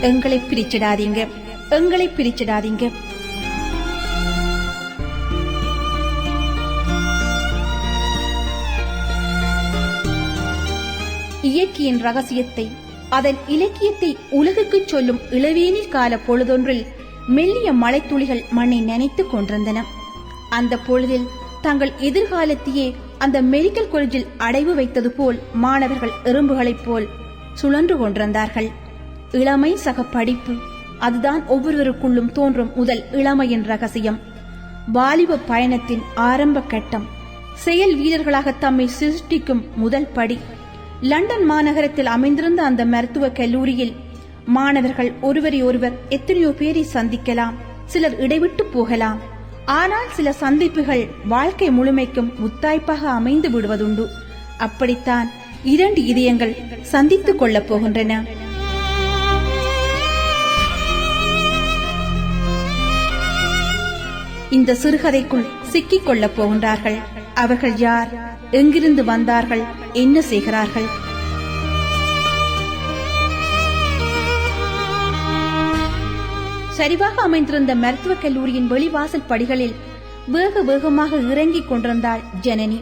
எங்களை பிரிச்சிடாதீங்க. எங்களை பிரிச்சிடாதீங்க. இயற்கையின் ரகசியத்தை அதன் இலக்கியத்தை உலகுக்குச் சொல்லும் இளவேனில் கால பொழுதொன்றில் மெல்லிய மழைத்துளிகள் மண்ணை நினைத்துக் கொண்டிருந்தன. அந்த பொழுதில் தங்கள் எதிர்காலத்தையே அந்த மெடிக்கல் காலேஜில் அடைவு வைத்தது போல் மாணவர்கள் எறும்புகளைப் போல் சுழன்று கொண்டிருந்தார்கள். இளமை சக படிப்பு. அதுதான் ஒவ்வொருவருக்குள்ளும் தோன்றும் முதல் இளமையின் ரகசியம். வாலிப பயணத்தின் ஆரம்ப கட்டம். செயல் வீரர்களாக தம்மை சிருஷ்டிக்கும் முதல் படி. லண்டன் மாநகரத்தில் அமைந்திருந்த அந்த மருத்துவ கல்லூரியில் மாணவர்கள் ஒருவரை ஒருவர் எத்தனையோ பேரை சந்திக்கலாம் சிலர் இடைவிட்டு போகலாம். ஆனால் சில சந்திப்புகள் வாழ்க்கை முழுமைக்கும் முத்தாய்ப்பாக அமைந்து விடுவதுண்டு. அப்படித்தான் இரண்டு இதயங்கள் சந்தித்துக் கொள்ளப் போகின்றன. இந்த சிறுகதைக்குள் சிக்கிக் கொள்ளப் போகின்றார்கள். அவர்கள் யார்? எங்கிருந்து வந்தார்கள்? என்ன செய்கிறார்கள்? சரிவாக அமைந்திருந்த மருத்துவக் கல்லூரியின் வெளிவாசல் படிகளில் வேக வேகமாக இறங்கிக் கொண்டிருந்தாள் ஜனனி.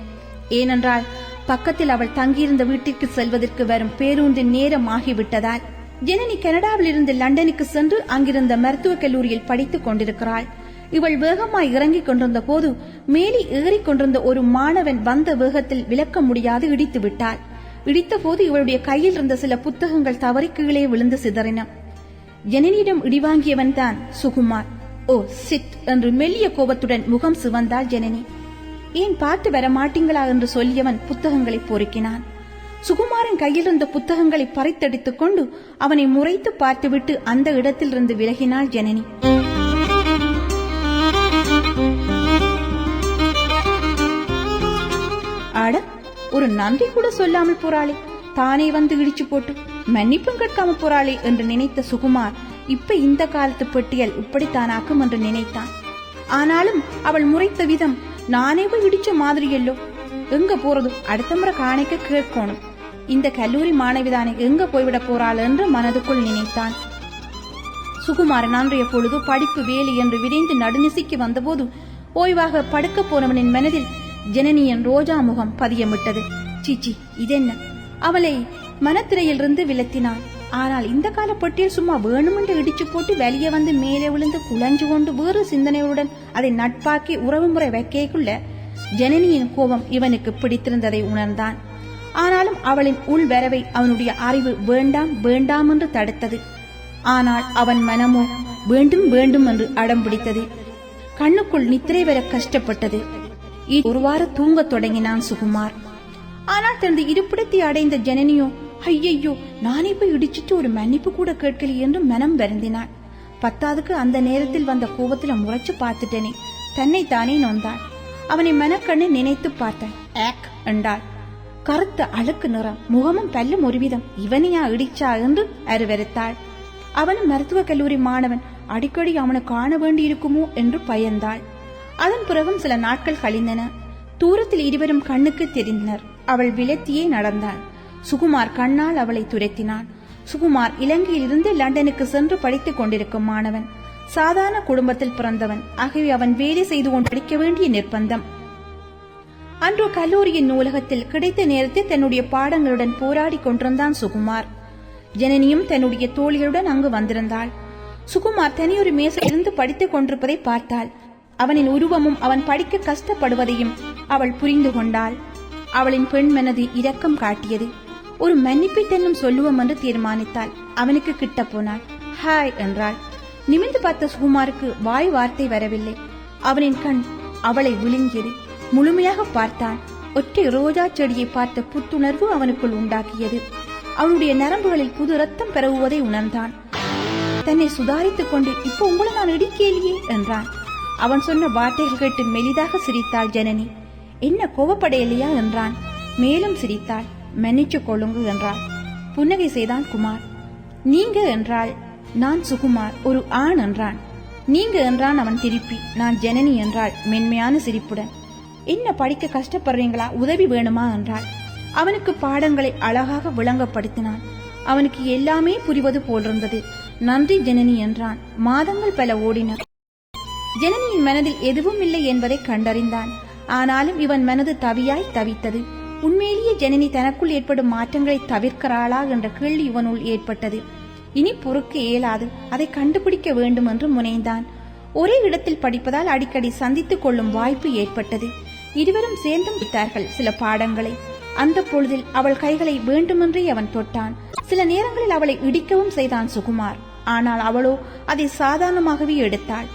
ஏனென்றால் பக்கத்தில் அவள் தங்கியிருந்த வீட்டிற்கு செல்வதற்கு வரும் பேருந்தின் நேரம் ஆகிவிட்டதால் ஜனனி கனடாவில் இருந்து லண்டனுக்கு சென்று அங்கிருந்த மருத்துவக் கல்லூரியில் படித்துக் கொண்டிருக்கிறாள். இவள் வேகமாய் இறங்கிக் கொண்டிருந்த போது மேலே ஏறிக் கொண்டிருந்த ஒரு மாணவன் வந்த வேகத்தில் விளக்க முடியாது இடித்து விட்டாள். இடித்த போது இவளுடைய கையில் இருந்த சில புத்தகங்கள் தவறி கீழே விழுந்து சிதறின. ஜனனியிடம் இடிவாங்கியவன் தான் சுகுமார். ஓ சிட் என்று மெல்லிய கோபத்துடன் முகம் சிவந்தாள் ஜனனி. ஏன் பார்த்து வர மாட்டீங்களா? என்று சொல்லியவன் புத்தகங்களை பொறுக்கினான். சுகுமாரின் கையில் இருந்த புத்தகங்களை பறித்தடித்துக் கொண்டு அவனை முறைத்து பார்த்துவிட்டு அந்த இடத்திலிருந்து விலகினாள் ஜனனி. ஒரு நன்றி கூட சொல்லாமல் போறாளே. தானே வந்து இடிச்சு போட்டு மன்னிப்பும் கேட்காம போறாளே என்று நினைத்த சுகுமார் இப்ப இந்த காலத்து பெட்டியல் இப்படித்தானாக்கும் என்று நினைத்தான். ஆனாலும் அவள் முறைத்த விதம் நானே போய் இடிச்ச மாதிரியல்லோ? எங்க போறது? அடுத்த முறை காணிக்க கேட்கணும். இந்த கல்லூரி மாணவிதானே எங்க போய்விட போறாள்? என்று மனதுக்குள் நினைத்தான். சுகுமாரன் அன்றைய பொழுது படிப்பு வேலி என்று விரைந்து நடுநிசைக்கு வந்தபோது ஓய்வாக படுக்க போனவனின் மனதில் ஜனனியின் ரோஜா முகம் பதியமிட்டது. சீச்சி இதென்ன? அவளை மனத்திரையிலிருந்து விலத்தினாள். ஆனால் இந்த கால பட்டியல் சும்மா வேணுமென்று இடிச்சு போட்டு வெளியே வந்து மேலே விழுந்து குழஞ்சு கொண்டு வேறு சிந்தனையுடன் அதை நட்பாக்கி உறவுமுறை வைக்கக்குள்ள ஜனனியின் கோபம் இவனுக்கு பிடித்திருந்ததை உணர்ந்தான். ஆனாலும் அவளின் உள் வரவை அவனுடைய அறிவு வேண்டாம் வேண்டாம் என்று தடுத்தது. ஆனால் அவன் மனமோ வேண்டும் வேண்டும் என்று அடம் பிடித்தது. கண்ணுக்குள் நித்திரை வர கஷ்டப்பட்டது. ஒரு வாரம் தூங்க தொடங்கினான் சுகுமார். ஆனால் தனது இருப்பிடத்தை அடைந்த ஜனனியோ ஐயையோ நானே போய் இடிச்சிட்டு ஒரு மன்னிப்பு கூட கேட்கலையே என்று மனம் வருந்தினாள். பத்தாவதுக்கு அந்த நேரத்தில் வந்த கோபத்துல முறைச்சு பார்த்துட்டேனே தன்னை தானே நொந்தாள். அவனை மனக்கண்ணு நினைத்து பார்த்தாள். ஏக் என்றாள். கருத்த அழுக்கு நிறம் முகமும் பல்லும் ஒரு விதம் இவனையா இடிச்சா என்று அருவறுத்தாள் அவனும் மருத்துவக் கல்லூரி மாணவன் அடிக்கடி அவனை காண வேண்டியிருக்குமோ என்று பயந்தாள். அதன் பிறகும் சில நாட்கள் கழிந்தன. தூரத்தில் இருவரும் கண்ணுக்கு தெரிந்தனர். அவள் விலத்தியே நடந்தாள் சுகுமார் கண்ணால் அவளை துரத்தினான். சுகுமார் இலங்கையிலிருந்து லண்டனுக்கு சென்று படித்துக் கொண்டிருக்கும் மாணவன். சாதாரண குடும்பத்தில் பிறந்தவன். ஆகவே அவன் வேலை செய்து கொண்டு படிக்க வேண்டிய நிர்பந்தம். அன்று கல்லூரியின் நூலகத்தில் கிடைத்த நேரத்தில் தன்னுடைய பாடங்களுடன் போராடி கொண்டிருந்தான் சுகுமார். ஜனனியும் தன்னுடைய தோழிகளுடன் அங்கு வந்திருந்தாள். சுகுமார் தனியொரு மேசையிலிருந்து படித்துக் கொண்டிருப்பதை பார்த்தாள். அவனின் உருவமும் அவன் படிக்க கஷ்டப்படுவதையும் அவள் புரிந்து கொண்டாள். அவளின் பெண் மனது இரக்கம் காட்டியது. ஒரு மன்னிப்பை தென்னும் சொல்லுவோம் என்று தீர்மானித்தாள். அவனுக்கு கிட்ட போனாள். ஹாய் என்றாள். நிமிந்து பார்த்த சுகுமாருக்கு வாய் வார்த்தை வரவில்லை. அவனின் கண் அவளை விழுங்கியது. முழுமையாக பார்த்தான். ஒற்றை ரோஜா செடியை பார்த்த புத்துணர்வு அவனுக்குள் உண்டாக்கியது. அவனுடைய நரம்புகளில் புது ரத்தம் பெறவுவதை உணர்ந்தான். தன்னை சுதாரித்துக் கொண்டு இப்போ உங்களை நான் இடிக்கலையே என்றான். அவன் சொன்ன வார்த்தைகள் கேட்டு மெலிதாக சிரித்தாள் ஜனனி. என்ன கோபப்படையலையா என்றான். மேலும் சிரித்தாள். மன்னிச்சு கொள்ளுங்க என்றாள். புன்னகை செய்தான் குமார். நீங்க என்றாள். நான் சுகுமார் ஒரு ஆண் என்றான். நீங்க என்றான் அவன் திருப்பி. நான் ஜனனி என்றாள் மென்மையான சிரிப்புடன். என்ன படிக்க கஷ்டப்படுறீங்களா? உதவி வேணுமா என்றாள். அவனுக்கு பாடங்களை அழகாக விளங்கப்படுத்தினான். அவனுக்கு எல்லாமே புரிவது போலிருந்தது. நன்றி ஜனனி என்றான். மாதங்கள் பல ஓடின. ஜனனியின் மனதில் எதுவும் இல்லை என்பதை கண்டறிந்தான். ஆனாலும் இவன் மனது தவியாய் தவித்தது. உண்மையிலேயே ஜனனி தனக்குள் ஏற்படும் மாற்றங்களை தவிர்க்கிறாளா என்ற கேள்வி இவனுள் ஏற்பட்டது. இனி பொறுக்க இயலாது. அதை கண்டுபிடிக்க வேண்டும் என்று முனைந்தான். ஒரே இடத்தில் படிப்பதால் அடிக்கடி சந்தித்துக் கொள்ளும் வாய்ப்பு ஏற்பட்டது. இருவரும் சேர்ந்தும் விட்டார்கள் சில பாடங்களை. அந்த பொழுதில் அவள் கைகளை வேண்டுமென்றே அவன் தொட்டான். சில நேரங்களில் அவளை இடிக்கவும் செய்தான் சுகுமார். ஆனால் அவளோ அதை சாதாரணமாகவே எடுத்தாள்.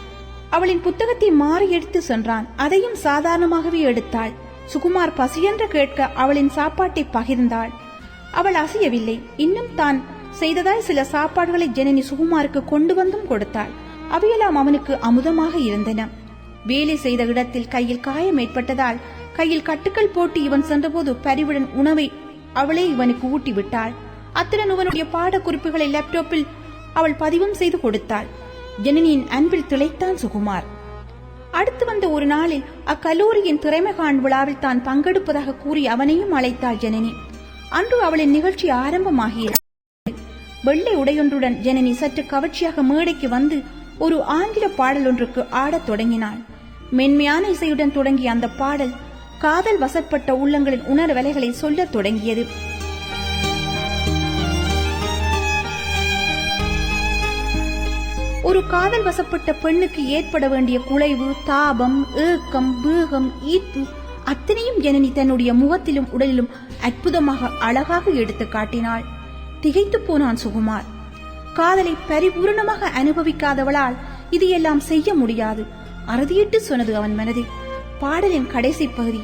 அவளின் புத்தகத்தை மாறி எடுத்து சென்றான். அதையும் சாதாரணமாகவே எடுத்தாள். சுகுமார் பசியென்று கேட்க அவளின் சாப்பாட்டை பகிர்ந்தாள். அவள் அசையவில்லை. இன்னும் தான் செய்ததாய் சில சாப்பாடுகளை ஜனனி சுகுமாருக்கு கொண்டு வந்தும் கொடுத்தாள். அவையெல்லாம் அவனுக்கு அமுதமாக இருந்தன. வேலை செய்த இடத்தில் கையில் காயம் ஏற்பட்டதால் கையில் கட்டுக்கள் போட்டு இவன் சென்றபோது பரிவுடன் உணவை அவளே இவனுக்கு ஊட்டி விட்டாள் அத்துடன் இவனுடைய பாட குறிப்புகளை லேப்டாப்பில் அவள் பதிவும் செய்து கொடுத்தாள். ஜனனியின் அன்பில் திளைத்தான் சுகுமார். அடுத்து வந்த ஒரு நாளில் அக்கல்லூரியின் திறமைகாண் விழாவில் தான் பங்கெடுப்பதாக கூறி அவனையும் அழைத்தாள் ஜனனி. அன்று அவளின் நிகழ்ச்சி ஆரம்பமாகியது. வெள்ளை உடையொன்றுடன் ஜனனி சற்று கவர்ச்சியாக மேடைக்கு வந்து ஒரு ஆங்கில பாடல் ஒன்றுக்கு ஆடத் தொடங்கினாள். மென்மையான இசையுடன் தொடங்கிய அந்த பாடல் காதல் வசப்பட்ட உள்ளங்களின் உணர்வலைகளை சொல்லத் தொடங்கியது. ஒரு காதல் வசப்பட்ட பெண்ணுக்கு ஏற்பட வேண்டிய குலைவு தாபம் ஏக்கம் பீகம் ஈர்ப்பு அத்தனையும் ஜனனி தன்னுடைய முகத்திலும் உடலிலும் அற்புதமாக அழகாக எடுத்து காட்டினாள். திகைத்து போனான் சுகுமார். காதலை பரிபூரணமாக அனுபவிக்காதவளால் இது எல்லாம் செய்ய முடியாது. அறுதியிட்டு சொன்னது அவன் மனதில். பாடலின் கடைசி பகுதி.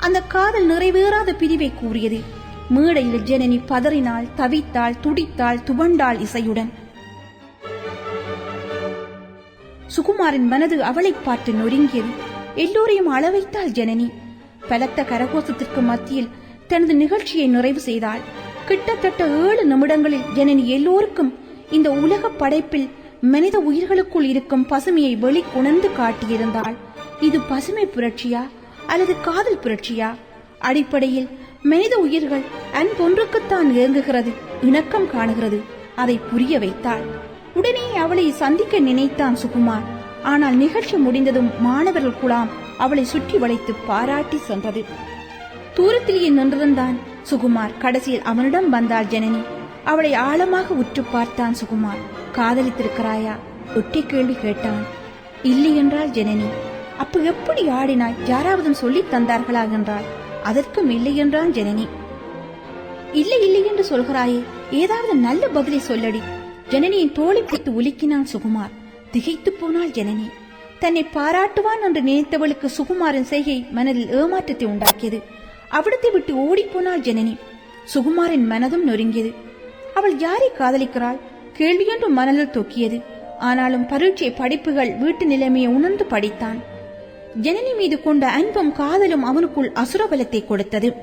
அந்த காதல் நிறைவேறாத பிரிவை கூறியது. மேடையில் ஜனனி பதறினாள் தவித்தாள் துடித்தாள் துவண்டாள் இசையுடன். சுகுமாரின் மனது அவளை பார்த்து நொறுங்கியது. எல்லோரையும் அளவைத்தாள் ஜனனி. பலத்த கரகோசத்திற்கு மத்தியில் தனது நிகழ்ச்சியை நிறைவு செய்தாள். கிட்டத்தட்ட ஏழு நிமிடங்களில் ஜனனி எல்லோருக்கும் இந்த உலக படைப்பில் மனித உயிர்களுக்குள் இருக்கும் பசுமையை வெளி உணர்ந்து காட்டியிருந்தாள். இது பசுமை புரட்சியா அல்லது காதல் புரட்சியா? அடிப்படையில் மனித உயிர்கள் அன்பொன்றுக்குத்தான் இயங்குகிறது இணக்கம் காணுகிறது அதை புரிய வைத்தாள். உடனே அவளை சந்திக்க நினைத்தான் சுகுமார். ஆனால் நிகழ்ச்சி முடிந்ததும் மாணவர்கள் குழாம் அவளை சுற்றி வளைத்து பாராட்டி சென்றது. தூரத்திலேயே நின்றிருந்தான் சுகுமார். கடைசியில் அவனிடம் வந்தாள் ஜனனி. அவளை ஆழமாக உற்று பார்த்தான் சுகுமார். காதலித்திருக்கிறாயா? ஒட்டி கேள்வி கேட்டான். இல்லை என்றாள் ஜனனி. அப்ப எப்படி ஆடினாய்? யாராவதும் சொல்லித் தந்தார்களா என்றாள். அதற்கும் இல்லை என்றான் ஜனனி. இல்லை இல்லை என்று சொல்கிறாயே. ஏதாவது நல்ல பதிலை சொல்லடி. ஜனனியின் தோழி பிடித்து உலுக்கினான் சுகுமார். திகைத்து போனாள் ஜனனி. தன்னை பாராட்டுவான் என்று நினைத்தவளுக்கு சுகுமாரின் செய்கை மனதில் ஏமாற்றத்தை உண்டாக்கியது. அவிடத்தை விட்டு ஓடிப்போனாள் ஜனனி. சுகுமாரின் மனதும் நொறுங்கியது. அவள் யாரை காதலிக்கிறாள்? கேள்வியொன்றும் மனதில் தொக்கியது. ஆனாலும் பரீட்சை படிப்புகள் வீட்டு நிலைமையை உணர்ந்து படித்தான். ஜனனி மீது கொண்ட அன்பும் காதலும் அவனுக்குள் அசுரபலத்தை கொடுத்தது.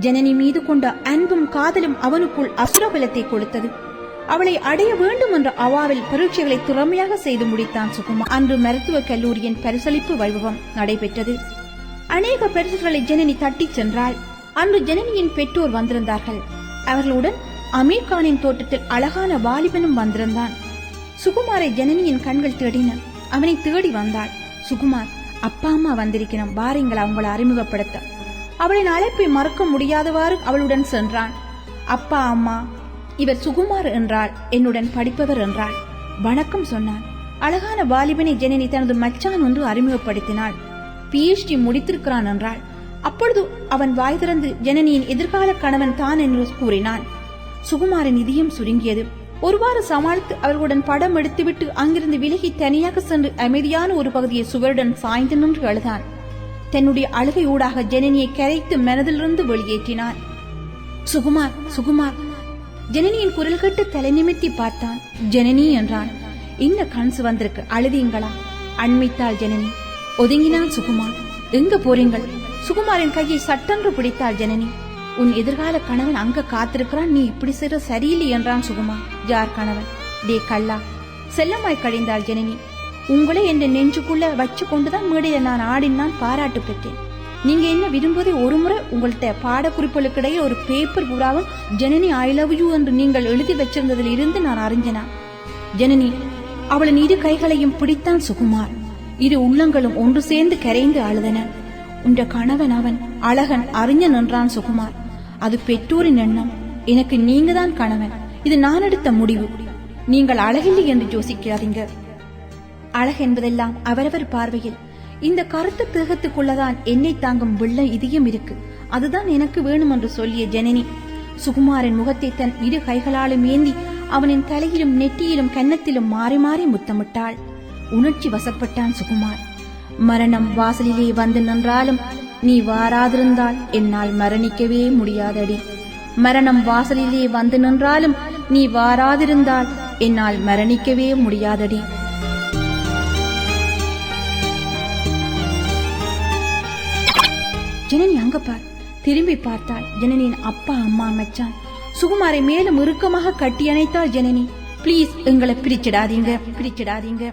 ஜனனி மீது கொண்ட அன்பும் காதலும் அவனுக்குள் அசுரபலத்தை கொடுத்தது. அவளை அடைய வேண்டும் என்ற அவாவில் பரீட்சைகளை திறமையாக செய்து முடித்தான் சுகுமார். அன்று மருத்துவக் கல்லூரியின் பரிசளிப்பு வைபவம் நடைபெற்றது. அநேக பரிசுகளை ஜனனி தட்டிச் சென்றாள். அன்று ஜனனியின் பெற்றோர் வந்திருந்தார்கள். அவர்களுடன் அமீர் கானின் தோட்டத்தில் அழகான வாலிபனும் வந்திருந்தான். சுகுமாரை ஜனனியின் கண்கள் தேடின. அவனை தேடி வந்தாள். சுகுமார் அப்பா அம்மா வந்திருக்கிறோம். வாருங்கள் அவங்களை அறிமுகப்படுத்த. அவளின் அழைப்பை மறக்க முடியாதவாறு அவளுடன் சென்றான். அப்பா அம்மா இவர் சுகுமார் என்றாள் என்னுடன் படிப்பவர் என்றாள். வணக்கம் சொன்னான் அழகான வாலிபனை ஜெனனி தனது மச்சான் ஒன்று அறிமுகப்படுத்தினாள். பிஎச்டி முடித்திருக்கிறான் என்றாள். அப்பொழுது அவன் வாய் திறந்து ஜனனியின் எதிர்கால கணவன் தான் என்று கூறினான். சுகுமாரின் இதயம் சுருங்கியது. ஒருவாறு சமாளித்து அவர்களுடன் படம் எடுத்துவிட்டு அங்கிருந்து விலகி தனியாக சென்று அமைதியான ஒரு பகுதியை சுவருடன் சாய்ந்து நின்று அழுதான். தன்னுடைய அழுகை ஊடாக ஜனனியை கரைத்து மனதிலிருந்து வெளியேற்றினான். சுகுமார் சுகுமார் ஜனனியின் குரல் கட்டு தலை நிமித்தி பார்த்தான். ஜனனி என்றான். இந்த கணசு வந்திருக்கு அழுதீங்களா? அண்மித்தாள் ஜனனி. ஒதுங்கினான் சுகுமார். எங்க போறீங்கள்? சுகுமாரின் கையை சட்டென்று பிடித்தாள் ஜனனி. உன் எதிர்கால கணவன் அங்க காத்திருக்கிறான். நீ இப்படி செய்ற சரியில்லை என்றான் சுகுமார். யார் கணவன்? டே கல்லா. செல்லமாய் கழிந்தாள் ஜனனி. உங்களை என் நெஞ்சுக்குள்ள வச்சு கொண்டுதான் மேடையில நான் ஆடினான் பாராட்டு பெற்றேன். நீங்க என்ன விரும்புவதை ஒரு முறை உங்கள்ட்ட பாடக்குறிப்புகளுக்கிடையே ஒரு பேப்பர் பூராவும் ஜனனி ஐ லவ் யூ என்று நீங்கள் எழுதி வச்சிருந்ததில் இருந்து நான் அறிஞ்சனா? ஜனனி அவளின் இரு கைகளையும் பிடித்தான் சுகுமார். இரு உள்ளங்களும் ஒன்று சேர்ந்து கரைந்து அழுதன. உன்ற கணவன் அவன் அழகன் அறிஞன் என்றான் சுகுமார். அது பெற்றோரின் எண்ணம். எனக்கு நீங்க தான் கணவன். இது நான் எடுத்த முடிவு. நீங்கள் அழகில்லை என்று யோசிக்காதீங்க. அழகு என்பதெல்லாம் அவரவர் பார்வையில். இந்த கருத்து தேகத்துக்குள்ளதான் என்னை தாங்கும் வெள்ள இதயம் இருக்கு. அதுதான் எனக்கு வேணும் என்று சொல்லிய ஜனனி. சுகுமாரின் முகத்தை தன் இரு கைகளாலும் ஏந்தி அவனின் தலையிலும் நெற்றியிலும் கன்னத்திலும் மாறி மாறி முத்தமிட்டாள். உணர்ச்சி வசப்பட்டான் சுகுமார். மரணம் வாசலிலே வந்து நின்றாலும் நீ வாராதிருந்தால் என்னால் மரணிக்கவே முடியாதடி. மரணம் வாசலிலே வந்து நின்றாலும் நீ வாராதிருந்தால் என்னால் மரணிக்கவே முடியாதடி. ஜனனி அங்க பார். திரும்பி பார்த்தாள் ஜனனியின் அப்பா அம்மா மச்சான். சுகுமாரை மேலும் இறுக்கமாக கட்டி அணைத்தாள் ஜனனி. ப்ளீஸ் எங்களை பிரிச்சிடாதீங்க. பிரிச்சிடாதீங்க.